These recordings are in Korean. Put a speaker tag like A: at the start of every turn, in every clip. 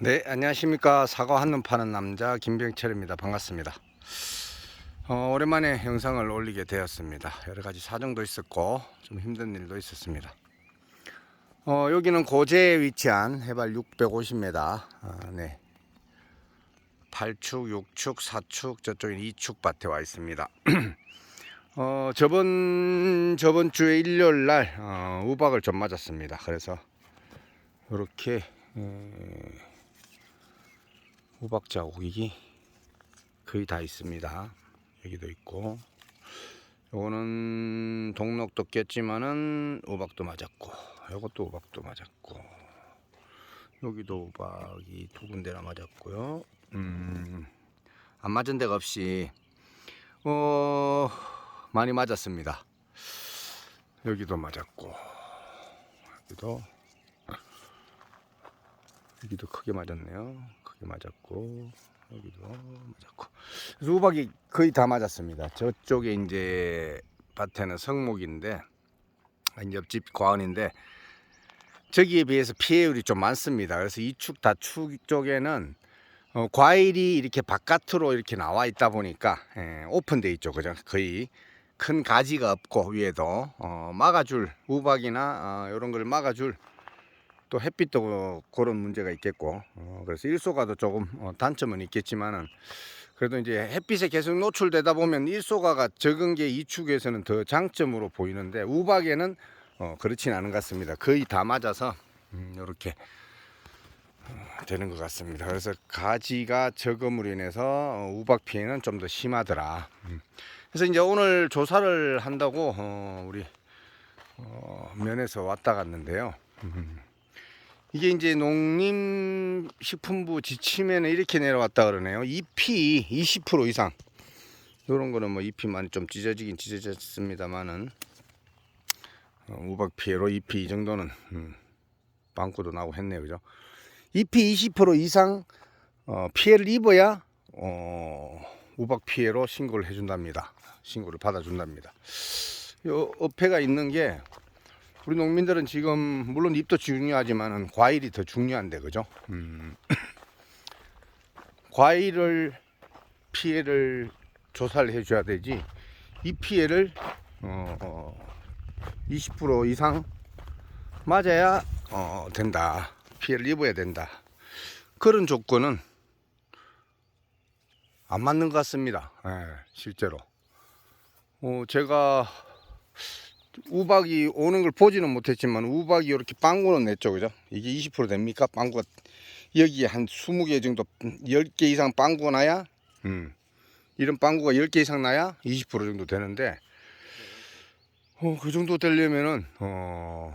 A: 네, 안녕하십니까. 사과 한눈 파는 남자 김병철입니다. 반갑습니다. 어, 오랜만에 영상을 올리게 되었습니다. 여러 가지 사정도 있었고 좀 힘든 일도 있었습니다. 어, 여기는 고제에 위치한 해발 650m, 아, 네. 8축, 6축, 4축, 저쪽에 2축 밭에 와 있습니다. 어, 저번 저번 주에 일요일 날 어, 우박을 좀 맞았습니다. 그래서 이렇게 호박 자국이 거의 다 있습니다. 여기도 있고 요거는 동록도 꼈지만은 우박도 맞았고 요것도 우박도 맞았고 여기도 우박이 두 군데나 맞았고요. 음, 안 맞은 데가 없이 어 많이 맞았습니다. 여기도 맞았고 여기도 여기도 크게 맞았네요. 크게 맞았고 여기도 맞았고 그래서 우박이 거의 다 맞았습니다. 저쪽에 이제 밭에는 성목인데 옆집 과원인데 저기에 비해서 피해율이 좀 많습니다. 그래서 이축 다축 쪽에는 어, 과일이 이렇게 바깥으로 이렇게 나와 있다 보니까 예, 오픈돼 있죠, 그죠? 거의 큰 가지가 없고 위에도 어, 막아줄 우박이나 어, 이런 걸 막아줄 또 햇빛도 그런 문제가 있겠고 어, 그래서 일소가도 조금 어, 단점은 있겠지만은 그래도 이제 햇빛에 계속 노출되다 보면 일소가가 적은 게 이축에서는 더 장점으로 보이는데 우박에는 어, 그렇진 않은 것 같습니다. 거의 다 맞아서 음, 이렇게 어, 되는 것 같습니다. 그래서 가지가 적음으로 인해서 어, 우박 피해는 좀 더 심하더라. 음. 그래서 이제 오늘 조사를 한다고 어, 우리 어, 면에서 왔다 갔는데요. 음. 이게 이제 농림식품부 지침에는 이렇게 내려왔다 그러네요. 잎이 20% 이상. 이런 거는 뭐 잎이 많이 좀 찢어지긴 찢어졌습니다만은 어, 우박 피해로 잎이 이 정도는 음, 빵꾸도 나고 했네요, 그죠? 잎이 20% 이상 어, 피해를 입어야 어, 우박 피해로 신고를 해준답니다. 신고를 받아준답니다. 요 어폐가 있는 게 우리 농민들은 지금 물론 잎도 중요하지만은 과일이 더 중요한데 그죠? 음. 과일을 피해를 조사를 해줘야 되지 이 피해를 어, 어, 20% 이상 맞아야 어, 된다 피해를 입어야 된다 그런 조건은 안 맞는 것 같습니다. 예, 실제로 어, 제가 우박이 오는 걸 보지는 못했지만 우박이 이렇게 빵구는 냈죠 그죠? 이게 20% 됩니까? 빵구가 여기에 한 20개 정도 10개 이상 빵구가 나야? 음, 이런 빵구가 10개 이상 나야? 20% 정도 되는데 어, 그 정도 되려면은 어,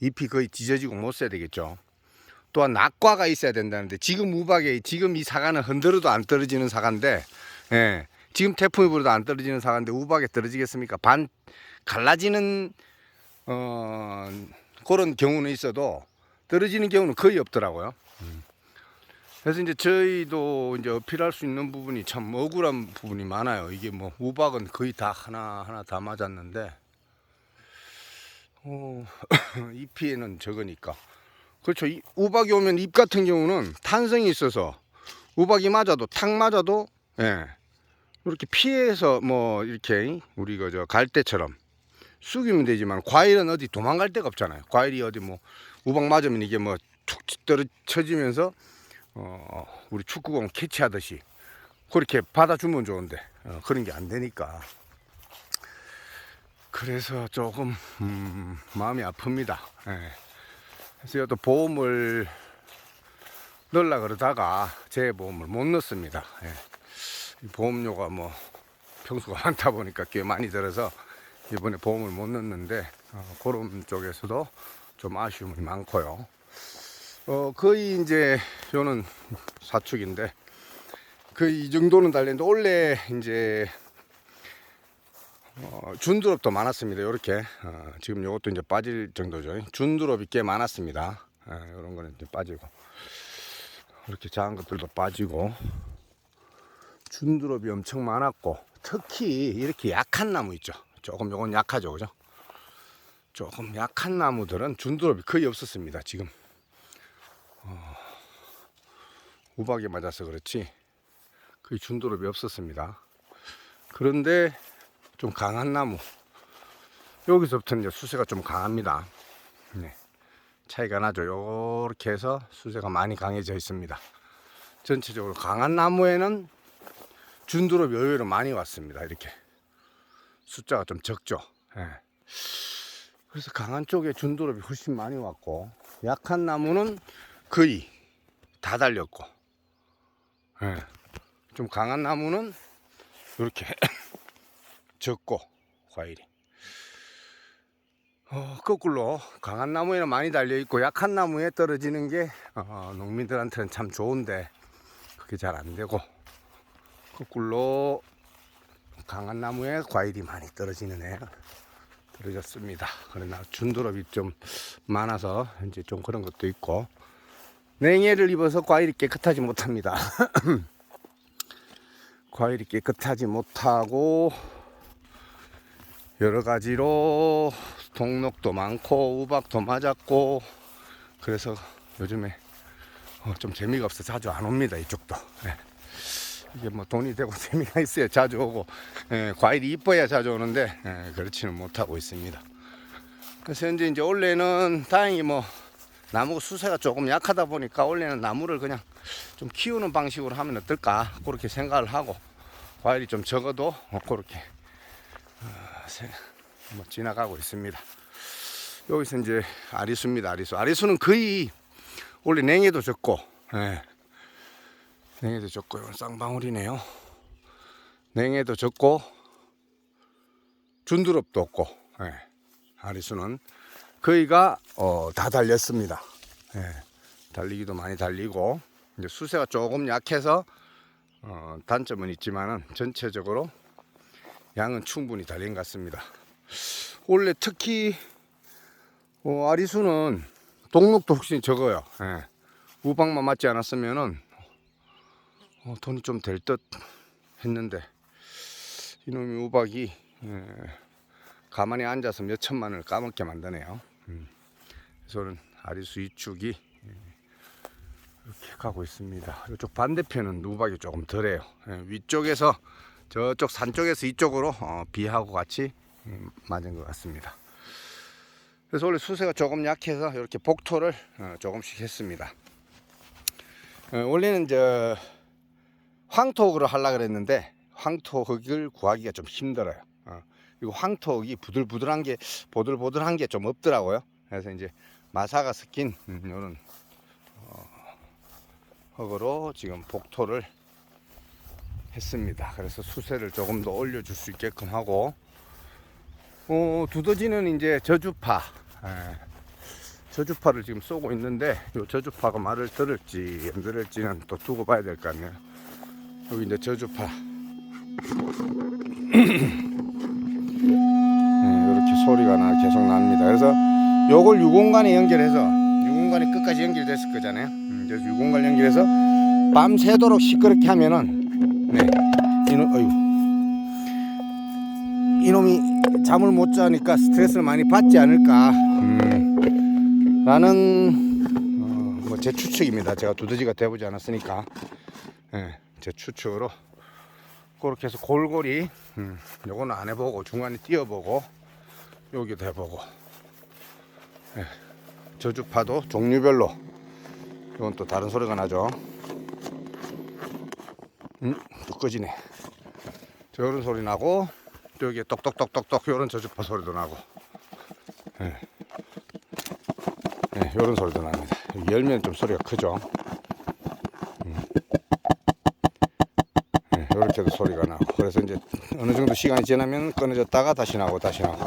A: 잎이 거의 찢어지고 못 써야 되겠죠. 또한 낙과가 있어야 된다는데 지금 우박에 지금 이 사과는 흔들어도 안 떨어지는 사과인데 예, 지금 태풍이 불어도 안 떨어지는 사과인데 우박에 떨어지겠습니까 반 갈라지는 어, 그런 경우는 있어도 떨어지는 경우는 거의 없더라고요. 그래서 이제 저희도 이제 어필할 수 있는 부분이 참 억울한 부분이 많아요. 이게 뭐 우박은 거의 다 하나 하나 다 맞았는데 어, 이 피해는 적으니까 그렇죠. 이 우박이 오면 잎 같은 경우는 탄성이 있어서 우박이 맞아도 탁 맞아도 예. 이렇게 피해서 뭐 이렇게 우리 그저 갈대처럼 숙이면 되지만 과일은 어디 도망갈 데가 없잖아요. 과일이 어디 뭐 우박 맞으면 이게 뭐 툭 떨어져지면서 어 우리 축구공 캐치하듯이 그렇게 받아주면 좋은데 어, 그런 게 안 되니까 그래서 조금 음, 마음이 아픕니다. 예. 그래서 또 보험을 넣으려 그러다가 제 보험을 못 넣습니다. 예. 이 보험료가 뭐 평수가 많다 보니까 꽤 많이 들어서 이번에 보험을 못 넣는데 어, 그런 쪽에서도 좀 아쉬움이 많고요. 어, 거의 이제 저는 사축인데 거의 이 정도는 달렸는데 원래 이제 어, 준드롭도 많았습니다. 이렇게 어, 지금 이것도 이제 빠질 정도죠. 준드롭이 꽤 많았습니다. 이런 거는 이제 빠지고 이렇게 작은 것들도 빠지고 준드롭이 엄청 많았고 특히 이렇게 약한 나무 있죠. 조금 요건 약하죠, 그죠? 조금 약한 나무들은 준드롭이 거의 없었습니다. 지금 어, 우박에 맞아서 그렇지 거의 준도rop이 없었습니다. 그런데 좀 강한 나무 여기서부터 이제 수세가 좀 강합니다. 네. 차이가 나죠. 요렇게 해서 수세가 많이 강해져 있습니다. 전체적으로 강한 나무에는 준두롭이 의외로 많이 왔습니다. 이렇게 숫자가 좀 적죠. 예. 그래서 강한 쪽에 준두롭이 훨씬 많이 왔고 약한 나무는 거의 다 달렸고 예. 좀 강한 나무는 이렇게 적고 과일이 어, 거꾸로 강한 나무에는 많이 달려 있고 약한 나무에 떨어지는 게 어, 농민들한테는 참 좋은데 그게 잘 안 되고 거꾸로 강한 나무에 과일이 많이 떨어지는 애 떨어졌습니다. 그러나 준두럽이 좀 많아서 이제 좀 그런 것도 있고 냉해를 입어서 과일이 깨끗하지 못합니다. 과일이 깨끗하지 못하고 여러 가지로 동록도 많고 우박도 맞았고 그래서 요즘에 어, 좀 재미가 없어 자주 안 옵니다 이쪽도 예. 이게 뭐 돈이 되고 재미가 있어야 자주 오고 예, 과일이 이뻐야 자주 오는데 예, 그렇지는 못하고 있습니다 그래서 현재 이제 원래는 다행히 뭐 나무 수세가 조금 약하다 보니까 원래는 나무를 그냥 좀 키우는 방식으로 하면 어떨까 그렇게 생각을 하고 과일이 좀 적어도 어, 그렇게 어, 세- 뭐 지나가고 있습니다. 여기서 이제 아리수입니다. 아리수. 아리수는 거의 원래 냉해도 적고, 예. 냉해도 적고, 이건 쌍방울이네요. 냉해도 적고, 준두럽도 없고, 예. 아리수는 거의가 어, 다 달렸습니다. 예. 달리기도 많이 달리고, 이제 수세가 조금 약해서 어, 단점은 있지만은 전체적으로 양은 충분히 달린 것 같습니다. 원래 특히 어, 아리수는 동록도 훨씬 적어요. 예. 우박만 맞지 않았으면은 어, 돈이 좀 될 듯 했는데 이놈의 우박이 예, 가만히 앉아서 몇 천만을 까먹게 만드네요. 음. 그래서 아리수 이축이 예, 이렇게 가고 있습니다. 이쪽 반대편은 우박이 조금 덜해요. 예, 위쪽에서 저쪽 산 쪽에서 이쪽으로 어, 비하고 같이 음, 맞은 것 같습니다. 그래서 원래 수세가 조금 약해서 이렇게 복토를 어, 조금씩 했습니다. 어, 원래는 저 황토흙으로 하려 그랬는데 황토흙을 구하기가 좀 힘들어요. 어, 이거 황토흙이 부들부들한 게 보들보들한 게 좀 없더라고요. 그래서 이제 마사가 섞인 음, 이런 어, 흙으로 지금 복토를 했습니다. 그래서 수세를 조금 더 올려줄 수 있게끔 하고 어, 두더지는 이제 저주파 예, 저주파를 지금 쏘고 있는데 이 저주파가 말을 들을지 안 들을지는 또 두고 봐야 될 것 같네요. 여기 이제 저주파 이렇게 소리가 나 계속 납니다. 그래서 요걸 유공간에 연결해서 유공간에 끝까지 연결됐을 거잖아요. 음, 그래서 유공간 연결해서 밤 새도록 시끄럽게 하면은 네 이놈 어유 이놈이 잠을 못 자니까 스트레스를 많이 받지 않을까 음, 라는 어, 뭐제 추측입니다. 제가 두더지가 돼보지 않았으니까 예, 제 추측으로 그렇게 해서 골고리 음, 요거는 안 해보고 중간에 띄어보고 여기도 해보고 예, 저주파도 종류별로 이건 또 다른 소리가 나죠. 음, 또 꺼지네. 저런 소리 나고 또 여기 똑똑똑똑똑 요런 저주파 소리도 나고 예. 예, 요런 소리도 납니다. 열면 좀 소리가 크죠. 예, 요렇게도 소리가 나고 그래서 이제 어느 정도 시간이 지나면 끊어졌다가 다시 나고 다시 나고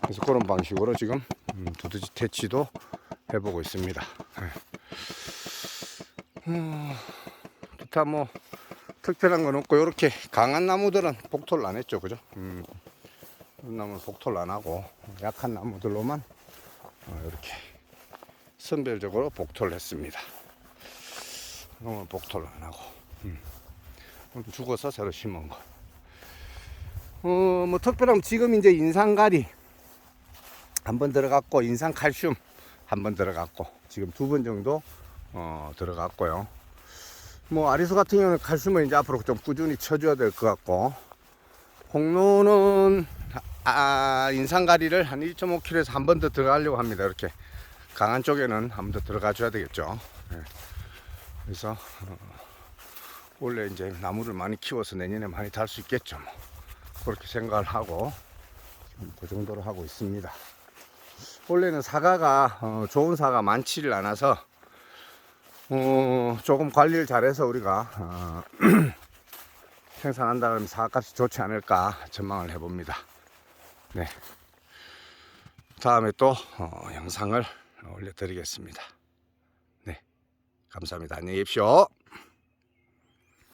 A: 그래서 그런 방식으로 지금 음, 두더지 퇴치도 해보고 있습니다. 예. 음, 기타 뭐 특별한 건 없고 이렇게 강한 나무들은 복토를 안 했죠 그죠 음, 나무는 복토를 안 하고 약한 나무들로만 어, 이렇게 선별적으로 복토를 했습니다 이건 복토를 안 하고 음. 죽어서 새로 심은 거 어, 뭐 특별한 지금 이제 인산가리 한 번 들어갔고 인산칼슘 한 번 들어갔고 지금 두 번 정도 어, 들어갔고요 뭐 아리수 같은 경우는 칼슘을 이제 앞으로 좀 꾸준히 쳐줘야 될 것 같고 홍로는 아, 인상가리를 한 1.5kg에서 한 번 더 들어가려고 합니다. 이렇게 강한 쪽에는 한 번 더 들어가 줘야 되겠죠. 예. 그래서 어, 원래 이제 나무를 많이 키워서 내년에 많이 달 수 있겠죠. 뭐. 그렇게 생각을 하고 그 정도로 하고 있습니다. 원래는 사과가 어, 좋은 사과 많지를 않아서 어, 조금 관리를 잘해서 우리가 어, 생산한다 그러면 사과값이 좋지 않을까 전망을 해봅니다. 네. 다음에 또 어, 영상을 올려드리겠습니다. 네. 감사합니다. 안녕히 계십시오.